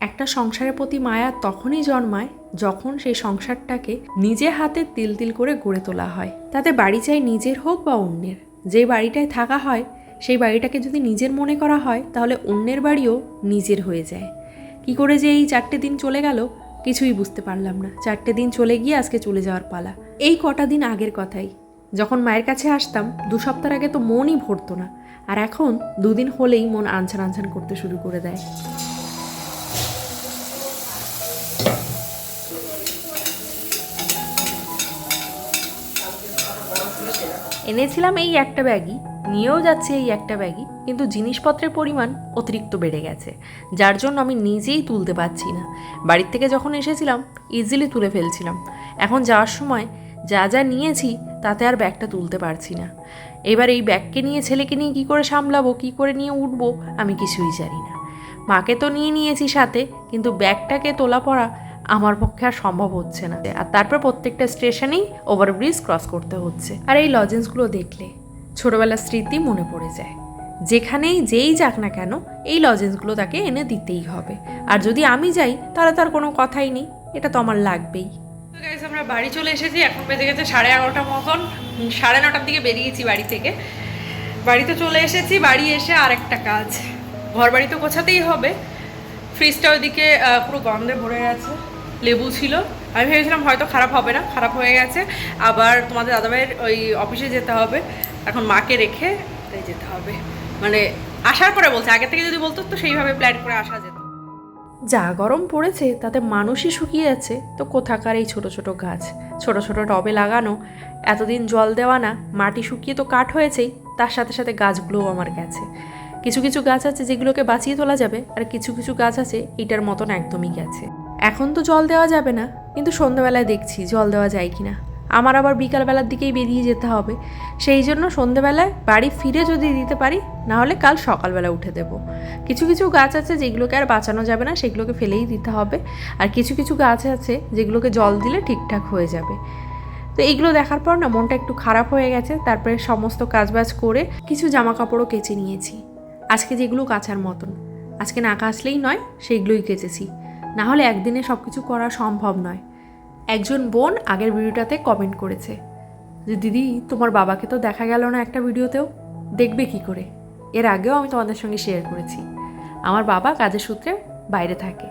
একটা সংসারের প্রতি মায়া তখনই জন্মায় যখন সেই সংসারটাকে নিজে হাতে তিল তিল করে গড়ে তোলা হয়। তাতে বাড়ি চাই নিজের হোক বা অন্যের। যে বাড়িটায় থাকা হয়, সেই বাড়িটাকে যদি নিজের মনে করা হয়, তাহলে অন্যের বাড়িও নিজের হয়ে যায়। কি করে যে এই চারটে দিন চলে গেল, কিছুই বুঝতে পারলাম না। চারটে দিন চলে গিয়ে আজকে চলে যাওয়ার পালা। এই কটা দিন আগের কথাই। যখন মায়ের কাছে আসতাম, দু সপ্তাহ আগে তো মনই ভরতো না। আর এখন দুদিন হলেই মন আনছান আনছান করতে শুরু করে দেয়। এনেছিলাম এই একটা ব্যাগই, নিয়েও যাচ্ছে এই একটা ব্যাগই, কিন্তু জিনিসপত্রের পরিমাণ অতিরিক্ত বেড়ে গেছে, যার জন্য আমি নিজেই তুলতে পারছি না। বাড়ির থেকে যখন এসেছিলাম ইজিলি তুলে ফেলছিলাম। এখন যাওয়ার সময় যা যা নিয়েছি, তাতে আর ব্যাগটা তুলতে পারছি না। এবার এই ব্যাগকে নিয়ে ছেলেকে নিয়ে কী করে সামলাবো, কী করে নিয়ে উঠবো, আমি কিছুই জানি না। মাকে তো নিয়ে নিয়েছি সাথে, কিন্তু ব্যাগটাকে তোলা পড়া আমার পক্ষে আর সম্ভব হচ্ছে না। আর তারপর প্রত্যেকটা স্টেশনেই ওভারব্রিজ ক্রস করতে হচ্ছে। আর এই লজেন্সগুলো দেখলে ছোটবেলার স্মৃতি মনে পড়ে যায়। যেখানেই যেই যাক না কেন, এই লজেন্সগুলো তাকে এনে দিতেই হবে। আর যদি আমি যাই, তাহলে তার কোনো কথাই নেই। এটা তো আমার লাগবেই। আমরা বাড়ি চলে এসেছি। এখন বেজে গেছে সাড়ে এগারোটা মতন। সাড়ে নটার দিকে বেরিয়েছি বাড়ি থেকে। বাড়িতে চলে এসেছি। বাড়ি এসে আর একটা কাজ। ঘর বাড়ি তো গোছাতেই হবে। ফ্রিজটা ওইদিকে পুরো গন্ধে ভরে গেছে লেবু ছিল। আমি ভেবেছিলাম হয়তো খারাপ হবে না, খারাপ হয়ে গেছে। আবার তোমাদের দাদাভাইয়ের ওই অফিসে যেতে হবে। এখন মাকে রেখে তাই যেতে হবে। মানে আসার পরে বলছে, আগে থেকে যদি বলতো তো সেইভাবে প্ল্যান করে আসা যেত। যা গরম পড়েছে, তাতে মানুষই শুকিয়ে যাচ্ছে তো কোথাকার এই ছোট ছোট গাছ? ছোট ছোট টবে লাগানো। এতদিন জল দেওয়া না, মাটি শুকিয়ে তো কাঠ হয়েছেই। তার সাথে সাথে গাছগুলোও আমার গেছে। কিছু কিছু গাছ আছে যেগুলোকে বাঁচিয়ে তোলা যাবে, আর কিছু কিছু গাছ আছে, এটার মতন একদমই গেছে। এখন তো জল দেওয়া যাবে না, কিন্তু সন্ধ্যাবেলায় দেখছি জল দেওয়া যায় কিনা। আমার আবার বিকালবেলার দিকেই বেরিয়ে যেতে হবে। সেই জন্য সন্ধেবেলায় বাড়ি ফিরে যদি দিতে পারি, না হলে কাল সকালবেলা উঠে দেব। কিছু কিছু গাছ আছে যেগুলোকে আর বাঁচানো যাবে না, সেগুলোকে ফেলেই দিতে হবে। আর কিছু কিছু গাছ আছে যেগুলোকে জল দিলে ঠিকঠাক হয়ে যাবে। তো এইগুলো দেখার পর না, মনটা একটু খারাপ হয়ে গেছে। তারপরে সমস্ত কাজবাজ করে কিছু জামা কাপড়ও কেচে নিয়েছি। আজকে যেগুলো কাচার মতন। আজকে না কাচলেই নয়, সেইগুলোই কেচেছি। না হলে একদিনে সব কিছু করা সম্ভব নয়। একজন বোন আগের ভিডিওটাতে কমেন্ট করেছে যে, দিদি, তোমার বাবাকে তো দেখা গেল না একটা ভিডিওতেও? দেখবে কি করে? এর আগেও আমি তোমাদের সঙ্গে শেয়ার করেছি। আমার বাবা কাজের সূত্রে বাইরে থাকে,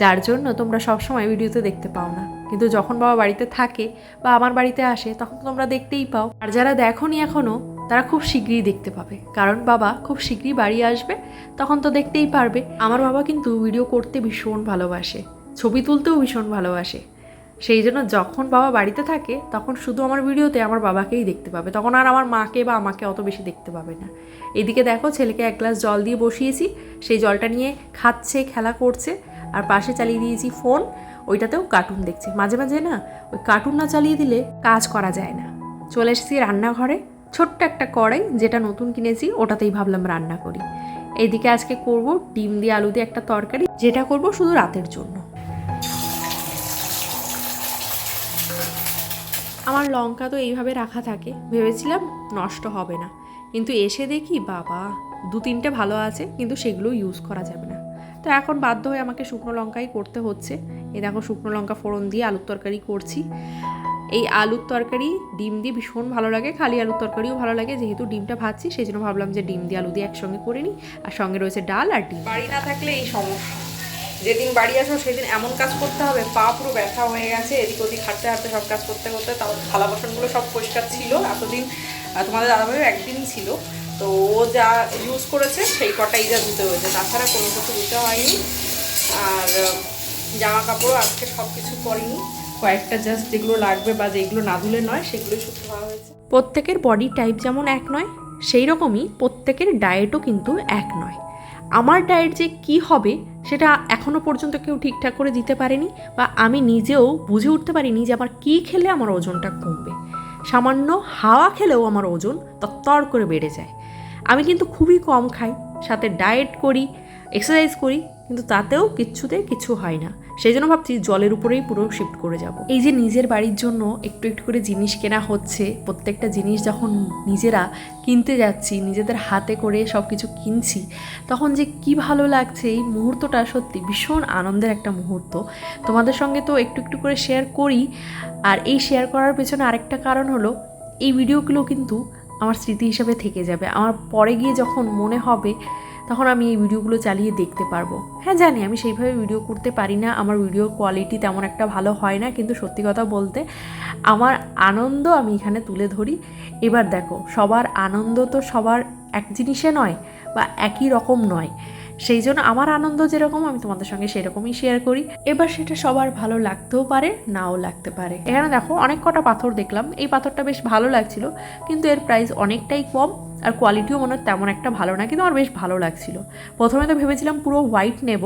যার জন্য তোমরা সবসময় ভিডিওতে দেখতে পাও না। কিন্তু যখন বাবা বাড়িতে থাকে বা আমার বাড়িতে আসে, তখন তোমরা দেখতেই পাও। আর যারা দেখো নি এখনও তারা খুব শীঘ্রই দেখতে পাবে। কারণ বাবা খুব শীঘ্রই বাড়ি আসবে, তখন তো দেখতেই পারবে। আমার বাবা কিন্তু ভিডিও করতে ভীষণ ভালোবাসে, ছবি তুলতেও ভীষণ ভালোবাসে। সেই জন্য যখন বাবা বাড়িতে থাকে, তখন শুধু আমার ভিডিওতে আমার বাবাকেই দেখতে পাবে। তখন আর আমার মাকে বা আমাকে অত বেশি দেখতে পাবে না। এদিকে দেখো, ছেলেকে এক গ্লাস জল দিয়ে বসিয়েছি। সেই জলটা নিয়ে খাচ্ছে, খেলা করছে। আর পাশে চালিয়ে দিয়েছি ফোন ওইটাতেও কার্টুন দেখছে। মাঝে মাঝে না, ওই কার্টুন না চালিয়ে দিলে কাজ করা যায় না। চলে এসেছি রান্নাঘরে। ছোট্ট একটা কড়াই যেটা নতুন কিনেছি, ওটাতেই ভাবলাম রান্না করি। এদিকে আজকে করব ডিম দিয়ে আলু দিয়ে একটা তরকারি, যেটা করব শুধু রাতের জন্য। আমার লঙ্কা তো এইভাবে রাখা থাকে, ভেবেছিলাম নষ্ট হবে না। কিন্তু এসে দেখি, বাবা, দু তিনটে ভালো আছে, কিন্তু সেগুলো ইউজ করা যাবে না। তো এখন বাধ্য হয়ে আমাকে শুকনো লঙ্কাই করতে হচ্ছে। এই দেখো, শুকনো লঙ্কা ফোড়ন দিয়ে আলুর তরকারি করছি। এই আলুর তরকারি, ডিম দিয়ে ভীষণ ভালো লাগে। খালি আলুর তরকারিও ভালো লাগে। যেহেতু ডিমটা ভাজছি সেই জন্য ভাবলাম যে ডিম দিয়ে আলু দিয়ে একসঙ্গে করে নিই। আর সঙ্গে রয়েছে ডাল আর ডিম। বাড়ি না থাকলে এই সমস্যা। যেদিন বাড়ি আসো সেদিন এমন কাজ করতে হবে। পা পুরো ব্যথা হয়ে গেছে। এদিক ওদিক হাঁটতে হাঁটতে সব কাজ করতে করতে তাও থালা বাসনগুলো সব পরিষ্কার ছিল। এতদিন তোমাদের দাদাভাই একদিনই ছিল। তো ও যা ইউজ করেছে, সেই কটাই যা ধুতে হয়েছে। তাছাড়া কোনো কিছু ধুতে হয়নি। আর, জামা কাপড়ও আজকে সব কিছু করিনি। কয়েকটা জাস্ট যেগুলো লাগবে বা যেগুলো না ধুলে নয় সেগুলোই শুধু হয়েছে। প্রত্যেকের বডি টাইপ যেমন এক নয় সেই রকমই প্রত্যেকের ডায়েটও কিন্তু এক নয়। আমার ডায়েট যে কি হবে, সেটা এখনও পর্যন্ত কেউ ঠিকঠাক করে দিতে পারেনি বা আমি নিজেও বুঝে উঠতে পারিনি যে আমার কী খেলে আমার ওজনটা কমবে। সামান্য হাওয়া খেলেও আমার ওজন তত্তর করে বেড়ে যায়। আমি কিন্তু খুবই কম খাই, সাথে ডায়েট করি এক্সারসাইজ করি, কিন্তু তাতেও কিচ্ছুতে কিছু হয় না। সেই জন্য ভাবছি জলের উপরেই পুরো শিফট করে যাব। এই যে নিজের বাড়ির জন্য একটু একটু করে জিনিস কেনা হচ্ছে, প্রত্যেকটা জিনিস যখন নিজেরা কিনতে যাচ্ছি, নিজেদের হাতে করে সব কিছু কিনছি, তখন যে কি ভালো লাগছে এই মুহূর্তটা সত্যি ভীষণ আনন্দের একটা মুহূর্ত। তোমাদের সঙ্গে তো একটু একটু করে শেয়ার করি, আর এই শেয়ার করার পেছনে আরেকটা কারণ হলো, এই ভিডিওগুলো কিন্তু আমার স্মৃতি হিসেবে থেকে যাবে। আমার পরে গিয়ে যখন মনে হবে তখন আমি এই ভিডিওগুলো চালিয়ে দেখতে পারব। হ্যাঁ জানি, আমি সেইভাবে ভিডিও করতে পারি না, আমার ভিডিও কোয়ালিটি তেমন একটা ভালো হয় না, কিন্তু সত্যি কথা বলতে আমার আনন্দ আমি এখানে তুলে ধরি। এবার দেখো, সবার আনন্দ তো সবার এক জিনিসে নয় বা একই রকম নয়। সেই জন্য আমার আনন্দ যেরকম, আমি তোমাদের সঙ্গে সেরকমই শেয়ার করি। এবার সেটা সবার ভালো লাগতেও পারে, নাও লাগতে পারে। এখানে দেখো, অনেক কটা পাথর দেখলাম। এই পাথরটা বেশ ভালো লাগছিল, কিন্তু এর প্রাইস অনেকটাই কম, আর কোয়ালিটিও মনে হয় তেমন একটা ভালো না, কিন্তু আমার বেশ ভালো লাগছিল। প্রথমে তো ভেবেছিলাম পুরো হোয়াইট নেব,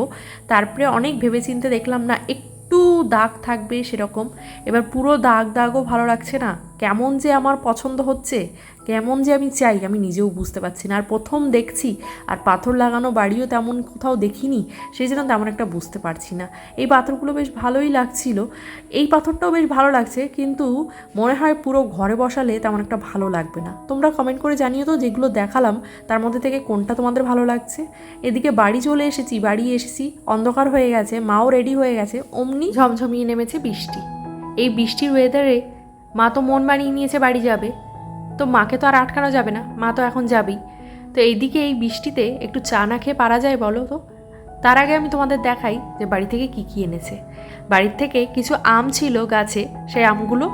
তারপরে অনেক ভেবেচিন্তে দেখলাম, না, একটু দাগ থাকবে সেরকম। এবার পুরো দাগ দাগও ভালো লাগছে না, কেমন যে আমার পছন্দ হচ্ছে কেমন যে আমি চাই, আমি নিজেও বুঝতে পারছি না। আর প্রথম দেখছি, আর পাথর লাগানো বাড়িও তেমন কোথাও দেখিনি, সেই জন্য তেমন একটা বুঝতে পারছি না। এই পাথরগুলো বেশ ভালোই লাগছিল। এই পাথরটাও বেশ ভালো লাগছে, কিন্তু মনে হয় পুরো ঘরে বসালে তেমন একটা ভালো লাগবে না। তোমরা কমেন্ট করে জানিও তো যেগুলো দেখালাম, তার মধ্যে থেকে কোনটা তোমাদের ভালো লাগছে? এদিকে বাড়ি চলে এসেছি, বাড়ি এসেছি। অন্ধকার হয়ে গেছে, মাও রেডি হয়ে গেছে, অমনি ঝমঝমিয়ে নেমেছে বৃষ্টি। এই বৃষ্টির ওয়েদারে মা তো মন বানিয়ে নিয়েছে বাড়ি যাবে। তো মাকে তো আর আটকানো যাবে না, মা তো এখন যাবেই। তো এইদিকে এই বৃষ্টিতে একটু চা না খেয়ে পারা যায় বলো তো? তার আগে আমি তোমাদের দেখাই যে বাড়ি থেকে কী কী এনেছে। বাড়ির থেকে কিছু আম ছিল গাছে, সেই আমগুলো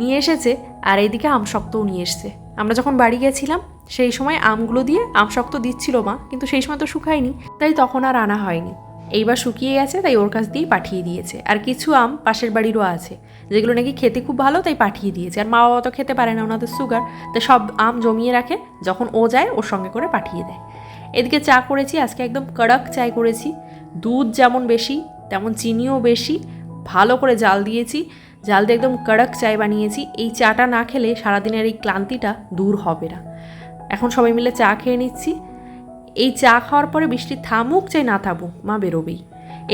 নিয়ে এসেছে আর এইদিকে আম শক্তও নিয়ে এসেছে। আমরা যখন বাড়ি গেছিলাম, সেই সময় আমগুলো দিয়ে আম শক্ত দিচ্ছিল মা, কিন্তু সেই সময় তো শুকায়নি, তাই তখন আর আনা হয়নি। এইবার শুকিয়ে গেছে, তাই ওর কাছ দিয়েই পাঠিয়ে দিয়েছে। আর কিছু আম পাশের বাড়িরও আছে, যেগুলো নাকি খেতে খুব ভালো, তাই পাঠিয়ে দিয়েছে। আর মা বাবা তো খেতে পারে না ওনাদের সুগার তাই সব আম জমিয়ে রাখে, যখন ও যায়, ওর সঙ্গে করে পাঠিয়ে দেয়। এদিকে চা করেছি, আজকে একদম কড়ক চাই করেছি। দুধ যেমন বেশি, তেমন চিনিও বেশি, ভালো করে জাল দিয়েছি। জাল দিয়ে একদম কড়ক চাই বানিয়েছি। এই চাটা না খেলে সারাদিনের এই ক্লান্তিটা দূর হবে না। এখন সবাই মিলে চা খেয়ে নিচ্ছি। এই চা খাওয়ার পরে বৃষ্টি থামুক চাই না থামুক, মা বেরোবেই।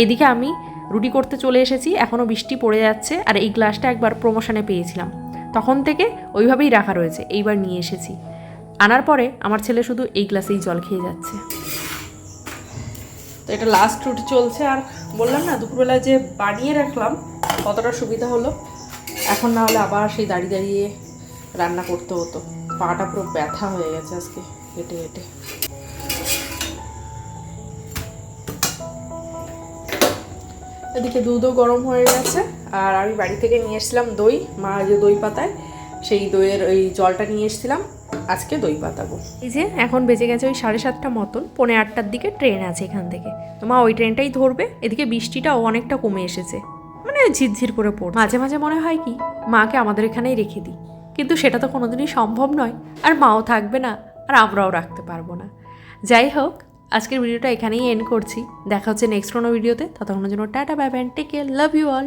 এদিকে আমি রুটি করতে চলে এসেছি এখনও বৃষ্টি পড়ে যাচ্ছে, আর এই গ্লাসটা একবার প্রমোশনে পেয়েছিলাম। তখন থেকে ওইভাবেই রাখা রয়েছে, এইবার নিয়ে এসেছি। আনার পরে আমার ছেলে শুধু এই গ্লাসেই জল খেয়ে যাচ্ছে। তো এটা লাস্ট রুটি চলছে, আর বললাম না দুপুরবেলা যে বানিয়ে রাখলাম, কতটা সুবিধা হলো? এখন না হলে আবার সেই দাঁড়িয়ে দাঁড়িয়ে রান্না করতে হতো। পাটা পুরো ব্যথা হয়ে গেছে আজকে, হেঁটে হেঁটে। এদিকে দুধও গরম হয়ে গেছে। আর আমি বাড়ি থেকে নিয়ে এসেছিলাম দই, মা যে দই পাতায়, সেই দইয়ের ওই জলটা নিয়ে এসেছিলাম। আজকে দই পাতাবো। এই যে এখন বেজে গেছে ওই সাড়ে সাতটা মতন, পৌনে আটটার দিকে ট্রেন আছে এখান থেকে। তো মা ওই ট্রেনটাই ধরবে, এদিকে বৃষ্টিটাও অনেকটা কমে এসেছে। মানে ঝিরঝির করে পড় মাঝে মাঝে মনে হয় কি, মাকে আমাদের এখানেই রেখে দিই। কিন্তু সেটা তো কোনোদিনই সম্ভব নয়। আর মাও থাকবে না, আর আমরাও রাখতে পারব না। যাই হোক আজকের ভিডিওটা এখানেই এন্ড করছি। দেখা হচ্ছে নেক্সট কোনো ভিডিওতে ততক্ষণের জন্য tata bye bye take care love you all